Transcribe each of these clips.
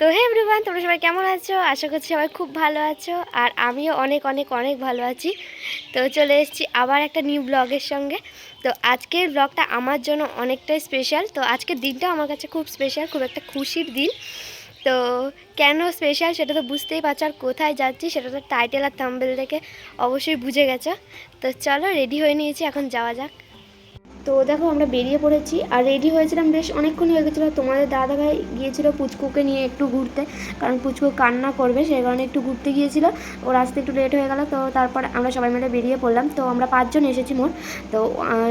তো হে এভরিওয়ান, তোমরা সবাই কেমন আছো? আশা করছি সবাই খুব ভালো আছো, আর আমিও অনেক অনেক অনেক ভালো আছি। তো চলে এসেছি আবার একটা নিউ ব্লগের সঙ্গে। তো আজকের ব্লগটা আমার জন্য অনেকটাই স্পেশাল তো আজকের দিনটা আমার কাছে খুব স্পেশাল খুব একটা খুশির দিন। তো কেন স্পেশাল সেটা তো বুঝতেই পারছ, আর কোথায় যাচ্ছি সেটা তো টাইটেল আর থাম্বেল দেখে অবশ্যই বুঝে গেছো। তো চলো রেডি হয়ে নিয়েছি, এখন যাওয়া যাক। তো দেখো আমরা বেরিয়ে পড়েছি আর রেডি হয়েছিলাম বেশ অনেকক্ষণ হয়ে গেছিল। তোমাদের দাদাভাই গিয়েছিল পুচকুকে নিয়ে একটু ঘুরতে, কারণ পুচকু কান্না করবে, সেই কারণে একটু ঘুরতে গিয়েছিল। ওর আসতে একটু লেট হয়ে গেল, তো তারপর আমরা সবাই মিলে বেরিয়ে পড়লাম। তো আমরা পাঁচজন এসেছি মোট। তো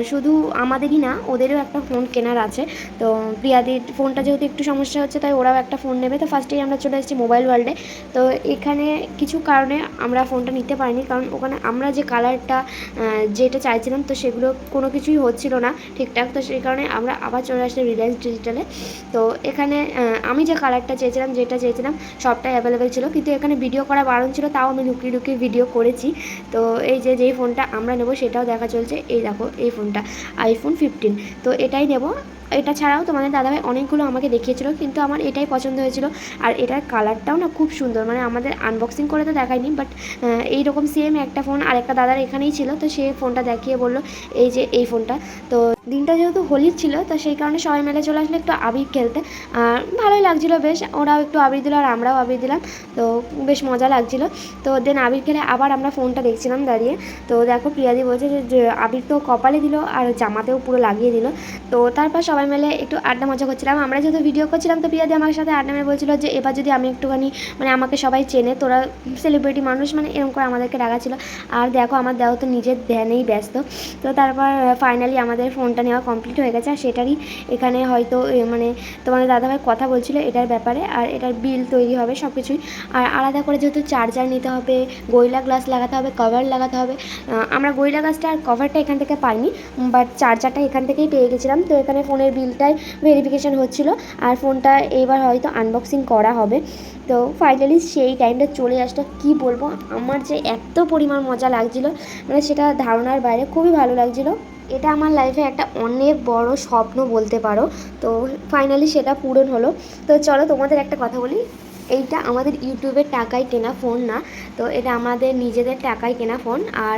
শুধু আমাদেরই না, ওদেরও একটা ফোন কেনার আছে। তো প্রিয়াদির ফোনটা যেহেতু একটু সমস্যা হচ্ছে, তাই ওরাও একটা ফোন নেবে। তো ফার্স্টেই আমরা চলে এসেছি মোবাইল ওয়ার্ল্ডে তো এখানে কিছু কারণে আমরা ফোনটা নিতে পারিনি, কারণ ওখানে আমরা যে কালারটা যেটা চাইছিলাম, তো সেগুলো কোনো কিছুই হচ্ছিল না ঠিকঠাক। তো সেই কারণে আমরা আবার চলে আসলাম রিলায়েন্স ডিজিটালে তো এখানে আমি যে কালারটা চেয়েছিলাম, যেটা চেয়েছিলাম, সবটাই অ্যাভেলেবেল ছিল। কিন্তু এখানে ভিডিও করা বারণ ছিল, তাও আমি লুকিয়ে লুকিয়ে ভিডিও করেছি। তো এই যে, যেই ফোনটা আমরা নেব, সেটাও দেখা চলছে। এই দেখো, এই ফোনটা আইফোন ফিফটিন তো এটাই নেব। এটা ছাড়াও তোমাদের দাদাভাই অনেকগুলো আমাকে দেখিয়েছিল, কিন্তু আমার এটাই পছন্দ হয়েছিল। আর এটার কালারটাও না খুব সুন্দর মানে আমাদের আনবক্সিং করে তো দেখায়নি বাট এইরকম সেম একটা ফোন আর একটা দাদার এখানেই ছিল, তো সে ফোনটা দেখিয়ে বলল, এই যে এই ফোনটা তো দিনটা যেহেতু হোলির ছিল, তো সেই কারণে সবাই মিলে চলে আসলে একটু আবির খেলতে। আর ভালোই লাগছিল বেশ, ওরাও একটু আবির দিল আর আমরাও আবির দিলাম, তো বেশ মজা লাগছিল। তো দেন আবির খেলে আবার আমরা ফোনটা দেখছিলাম দাঁড়িয়ে, তো দেখো প্রিয়াদি বলছে যে- আবির তো কপালে দিল আর জামাতেও পুরো লাগিয়ে দিল। তো তারপর সবাই মিলে একটু আড্ডা মজা করছিলাম। আমরা যেহেতু ভিডিও করছিলাম, তো প্রিয়াদি আমার সাথে আড্ডা মেরে বলছিল যে, এবার যদি আমি একটুখানি মানে আমাকে সবাই চেনে, তোরা সেলিব্রিটি মানুষ মানে এরকম করে আমাদেরকে ডাকাছিল আর দেখো আমার দেওয়া তো নিজের ধ্যানেই ব্যস্ত। তো তারপর ফাইনালি আমাদের ফোনটা নেওয়া কমপ্লিট হয়ে গেছে, আর সেটারই এখানে হয়তো মানে তোমাদের দাদাভাই কথা বলছিল এটার ব্যাপারে, আর এটার বিল তৈরি হবে সব কিছুই আর আলাদা করে যেহেতু চার্জার নিতে হবে গইলা গ্লাস লাগাতে হবে কভার লাগাতে হবে আমরা গইলা গ্লাসটা আর কভারটা এখান থেকে পাইনি বাট চার্জারটা এখান থেকেই পেয়ে গেছিলাম। তো এখানে ফোনের বিলটাই ভেরিফিকেশান হচ্ছিল, আর ফোনটা এইবার হয়তো আনবক্সিং করা হবে। তো ফাইনালি সেই টাইমটা চলে আসলো, কি বলব? আমার যে এত পরিমাণ মজা লাগছিল মানে সেটা ধারণার বাইরে খুবই ভালো লাগছিল। এটা আমার লাইফে একটা অনেক বড় স্বপ্ন বলতে পারো। তো ফাইনালি সেটা পূরণ হলো। তো চলো তোমাদের একটা কথা বলি। এইটা আমাদের ইউটিউবের টাকায় কেনা ফোন না, তো এটা আমাদের নিজেদের টাকায় কেনা ফোন। আর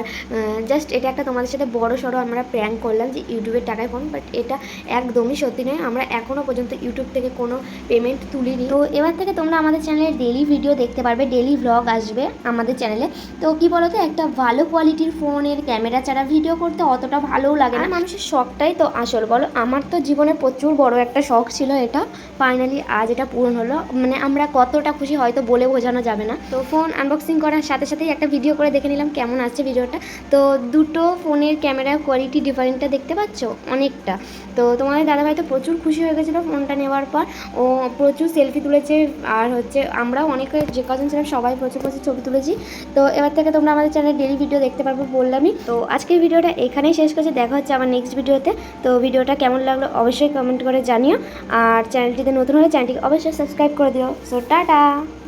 জাস্ট এটা একটা তোমাদের সাথে বড় সড়ো আমরা প্র্যাঙ্ক করলাম যে ইউটিউবের টাকায় ফোন বাট এটা একদমই সত্যি নয়। আমরা এখনও পর্যন্ত ইউটিউব থেকে কোনো পেমেন্ট তুলিনি। তো এবার থেকে তোমরা আমাদের চ্যানেলে ডেলি ভিডিও দেখতে পারবে ডেলি ভ্লগ আসবে আমাদের চ্যানেলে তো কি বলো তো একটা ভালো কোয়ালিটির ফোনের ক্যামেরা ছাড়া ভিডিও করতে অতটা ভালোও লাগে না। মানুষের শখটাই তো আসল, বলো। আমার তো জীবনে প্রচুর বড় একটা শখ ছিল এটা। ফাইনালি আজ এটা পূরণ হলো। মানে আমরা কতটা খুশি হয়তো বলে বোঝানো যাবে না। তো ফোন আনবক্সিং করার সাথে সাথেই একটা ভিডিও করে দেখে নিলাম, কেমন আসছে ভিডিওটা। তো দুটো ফোনের ক্যামেরা কোয়ালিটি ডিফারেন্টটা দেখতে পাচ্ছ? অনেকটা। তো তোমাদের দাদাভাই তো প্রচুর খুশি হয়ে গেছিল ফোনটা নেওয়ার পর। ও প্রচুর সেলফি তুলেছে, আর হচ্ছে আমরাও অনেকে যে কজন ছিলাম সবাই প্রচুর প্রচুর ছবি তুলেছি। তো এবার থেকে তোমরা আমাদের চ্যানেলে ডেলি ভিডিও দেখতে পারব বললামই। তো আজকের ভিডিওটা এখানেই শেষ করছি, দেখা হচ্ছে আমার নেক্সট ভিডিওতে তো ভিডিওটা কেমন লাগল অবশ্যই কমেন্ট করে জানিও। আর চ্যানেলটিতে নতুন হলে চ্যানেলটিকে অবশ্যই সাবস্ক্রাইব করে দিও। So tata